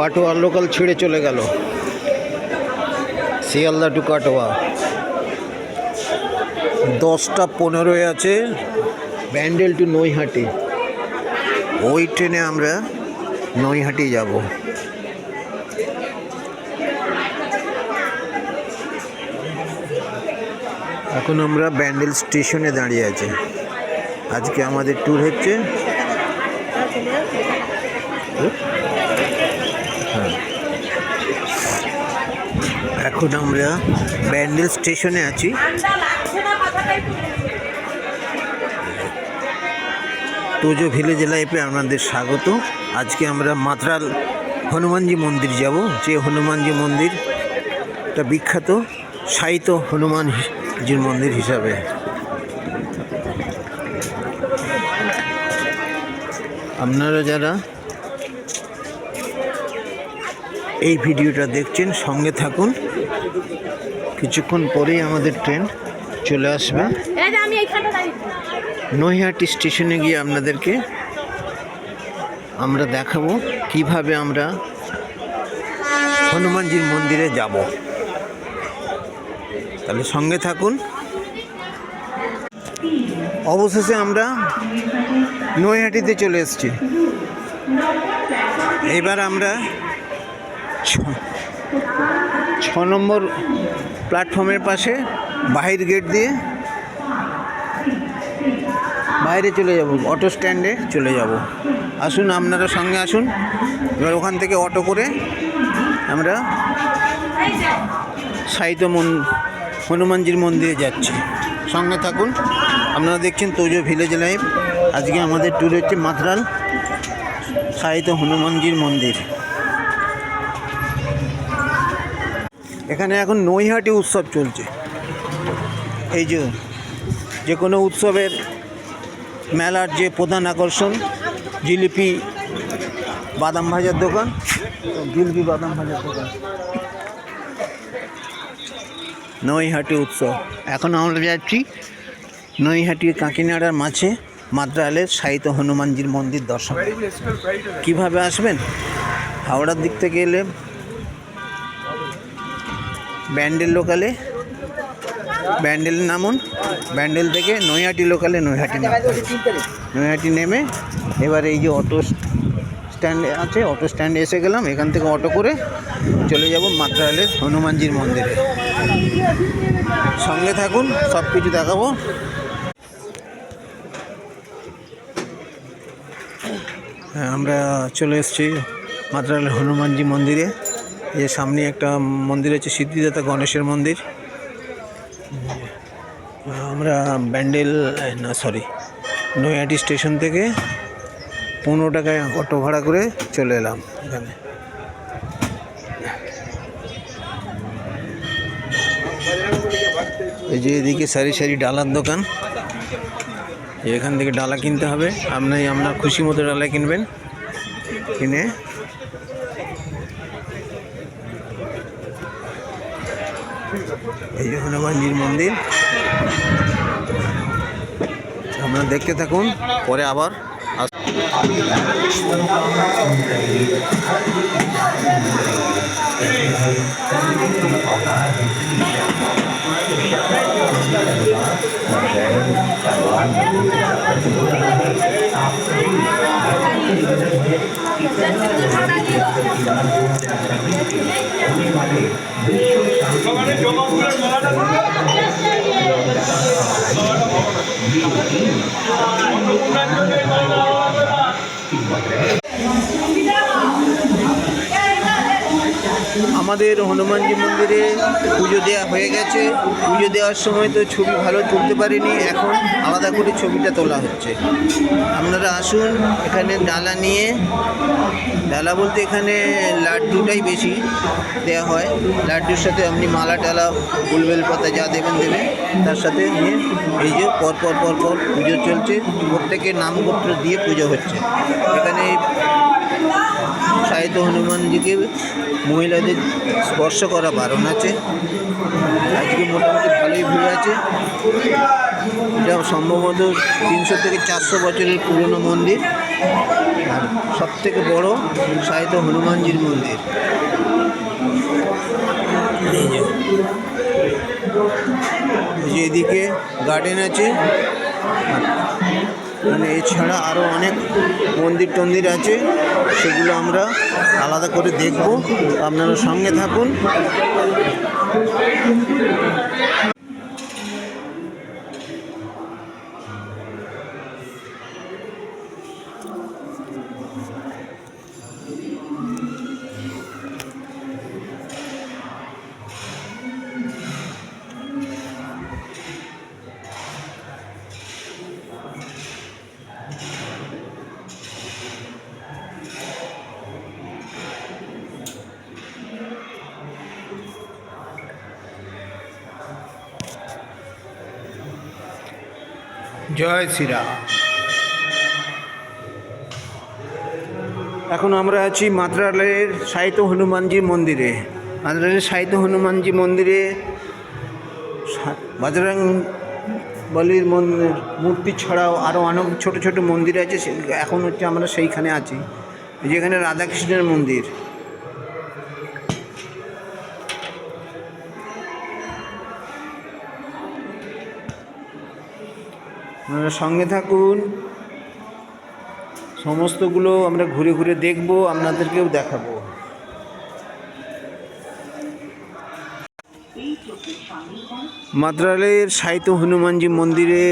Katwa local ছেড়ে চলে গেল। শিয়ালদা টু কাটোয়া। দশটা পনেরোয় আছে ব্যান্ডেল টু নৈহাটি। ওই ট্রেনে আমরা নৈহাটি যাব। এখন আমরা ব্যান্ডেল স্টেশনে দাঁড়িয়ে আছি। আজকে আমাদের ট্যুর হচ্ছে। এখন আমরা ব্যান্ডেল স্টেশনে আছি। তোজো ভিলেজ লাইফে আপনাদের স্বাগত। আজকে আমরা মাত্রাল হনুমানজি মন্দির যাব। যে হনুমানজি মন্দির একটা বিখ্যাত সাহিত্য হনুমানজির মন্দির হিসাবে। আপনারা যারা এই ভিডিওটা দেখছেন সঙ্গে থাকুন। কিছুক্ষণ পরেই আমাদের ট্রেন চলে আসবে। নৈহাটি স্টেশনে গিয়ে আপনাদেরকে আমরা দেখাবো কীভাবে আমরা হনুমানজির মন্দিরে যাব। তাহলে সঙ্গে থাকুন। অবশেষে আমরা নৈহাটিতে চলে এসেছি। এবার আমরা ছ- নম্বর প্ল্যাটফর্মের পাশে বাহির গেট দিয়ে বাইরে চলে যাব, অটো স্ট্যান্ডে চলে যাব। আসুন, আপনারা সঙ্গে আসুন। এবার ওখান থেকে অটো করে আমরা সাহিত্য মন, হনুমানজির মন্দিরে যাচ্ছি। সঙ্গে থাকুন। আপনারা দেখছেন তোজো ভিলেজ লাইফ আজকে আমাদের ট্যুর হচ্ছে মাথরাল সাহিত্য হনুমানজির মন্দির। এখানে এখন নৈহাটি উৎসব চলছে। এই যে যে কোনো উৎসবের মেলার যে প্রধান আকর্ষণ, জিলিপি বাদাম ভাজার দোকান, জিলিপি বাদাম ভাজার দোকান। নৈহাটি উৎসব। এখন আমরা যাচ্ছি নৈহাটি কাঁকিনাড়ার মাঝে মাদ্রালের সাহিত্য হনুমানজির মন্দির দর্শন। কীভাবে আসবেন? হাওড়ার দিক থেকে এলে ব্যান্ডেল লোকালে, ব্যান্ডেল নামুন, ব্যান্ডেল থেকে নৈহাটি লোকালে নৈহাটি নৈহাটি নেমে এবার এই যে অটো স্ট্যান্ডে আছে, অটো স্ট্যান্ডে এসে গেলাম, এখান থেকে অটো করে চলে যাব মাত্রালের হনুমানজির মন্দিরে। সঙ্গে থাকুন, সব কিছু দেখাবো। হ্যাঁ আমরা চলে এসেছি মাত্রালের হনুমানজি মন্দিরে। যে সামনে একটা মন্দির আছে সিদ্ধিদাতা গণেশের মন্দির। আমরা ব্যান্ডেল, না সরি নৈহাটি স্টেশন থেকে পনেরো টাকায় অটো ভাড়া করে চলে এলাম এখানে। এই যে এদিকে সারি সারি ডালার দোকান। এখান থেকে ডালা কিনতে হবে। আপনি, আপনার খুশি মতো ডালা কিনবেন। কিনে এই যে হনুমানজির মন্দির। আপনারা দেখতে থাকুন পরে আবার আস- আমাদের হনুমানজি মন্দিরে পুজো দেওয়া হয়ে গেছে। পুজো দেওয়ার সময় তো ছবি ভালো তুলতে পারিনি, এখন আলাদা করে ছবিটা তোলা হচ্ছে। আপনারা আসুন, এখানে ডালা নিয়ে। ডালা বলতে এখানে লাড্ডুটাই বেশি দেওয়া হয়। লাড্ডুর সাথে আপনি মালা টালা ফুলবেল পাতা যা দেবেন দেবেন, তার সাথে নিয়ে এই যে পর পর পর পর পুজো চলছে। প্রত্যেকের নামপত্র দিয়ে পুজো হচ্ছে। এখানে সাহিত্য হনুমানজিকে মহিলাদের স্পর্শ করা বারণ আছে। আজকে মোটামুটি ভালোই ভিড় আছে। এটা সম্ভবত তিনশো থেকে চারশো বছরের পুরনো মন্দির। আর সব থেকে বড় সাহিত্য হনুমানজির মন্দির। এই যে। এদিকে গার্ডেন আছে। মানে এছাড়া আরও অনেক মন্দির টন্দির আছে, সেগুলো আমরা আলাদা করে দেখব। আপনারা সঙ্গে থাকুন। জয় শ্রীরাম। এখন আমরা আছি মাদ্রালয়ের সাহিত্য হনুমানজি মন্দিরে। মাদ্রালয়ের সাহিত্য হনুমানজি মন্দিরে বজরং বলির মন্দির মূর্তি ছাড়াও আরও অনেক ছোট ছোট মন্দির আছে এখন হচ্ছে আমরা সেইখানে আছি, যেখানে রাধাকৃষ্ণের মন্দির। আপনারা সঙ্গে থাকুন। সমস্তগুলো আমরা ঘুরে ঘুরে দেখব, আপনাদেরকেও দেখাবো। মাদ্রালয়ের সাহিত্য হনুমানজি মন্দিরে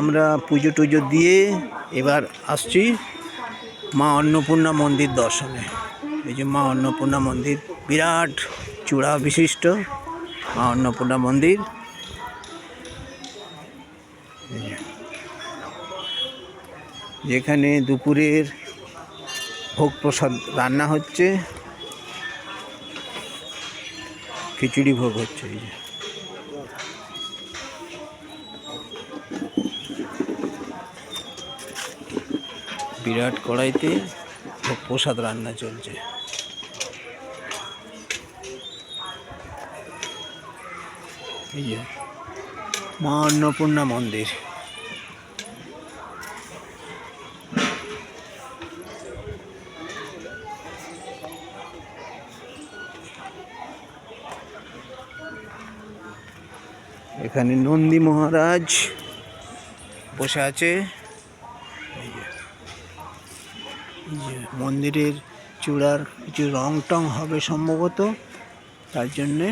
আমরা পুজো টুজো দিয়ে এবার আসছি মা অন্নপূর্ণা মন্দির দর্শনে। এই যে মা অন্নপূর্ণা মন্দির, বিরাট চূড়া বিশিষ্ট মা অন্নপূর্ণা মন্দির। যেখানে দুপুরের ভোগ প্রসাদ রান্না হচ্ছে, খিচুড়ি ভোগ হচ্ছে এই যে। বিরাট কড়াইতে ভোগ প্রসাদ রান্না চলছে। এই যে মা অন্নপূর্ণা মন্দির। এখানে নন্দী মহারাজ বসে আছে। মন্দিরের চূড়ার কিছু রং টং হবে সম্ভবত, তার জন্যে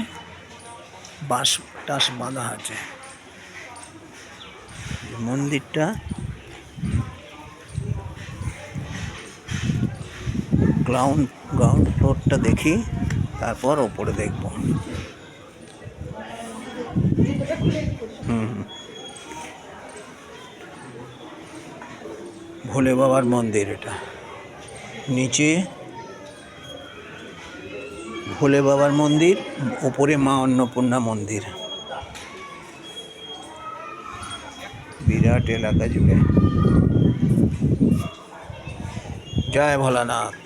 বাঁশ, টাস বাঁধা আছে। মন্দিরটা। গ্রাউন্ড গ্রাউন্ড ফ্লোরটা দেখি, তারপর ওপরে দেখব। ভোলে বাবার মন্দির এটা। নিচে ভোলে বাবার মন্দির ওপরে মা অন্নপূর্ণা মন্দির। বিরাট এলাকা জুড়ে। জয় ভোলানাথ।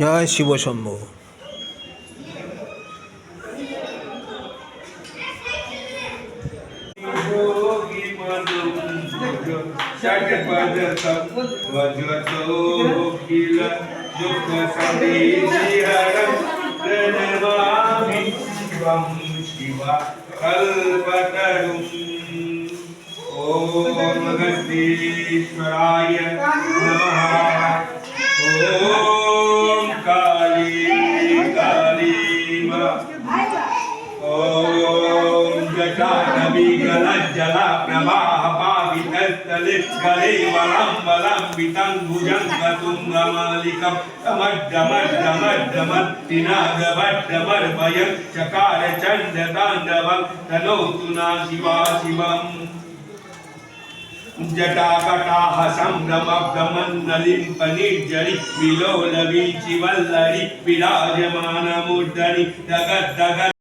জয় শিব শম্ভু योगी मनुष्य षट्पदकं वजतो किल दुःखसमीधिहरं प्रणमामि शिवं शिवा कल्पतरुम् ॐ अगस्तीश्वराय नमः पावितस्थले गले वलं वलम्बितं भुजं गतुङ्गमालिकं कमड्डमड्डमड्डमत्तिनागभड्डमर्भयं चकार चण्डताण्डवं तनोतु ना शिवा शिवम् जटाकटाः सम्भ्रमभ्रमन्नलिम्पनिर्जरि विलोलवीचिवल्लरि विराजमानमूर्धनि दगद्दगत्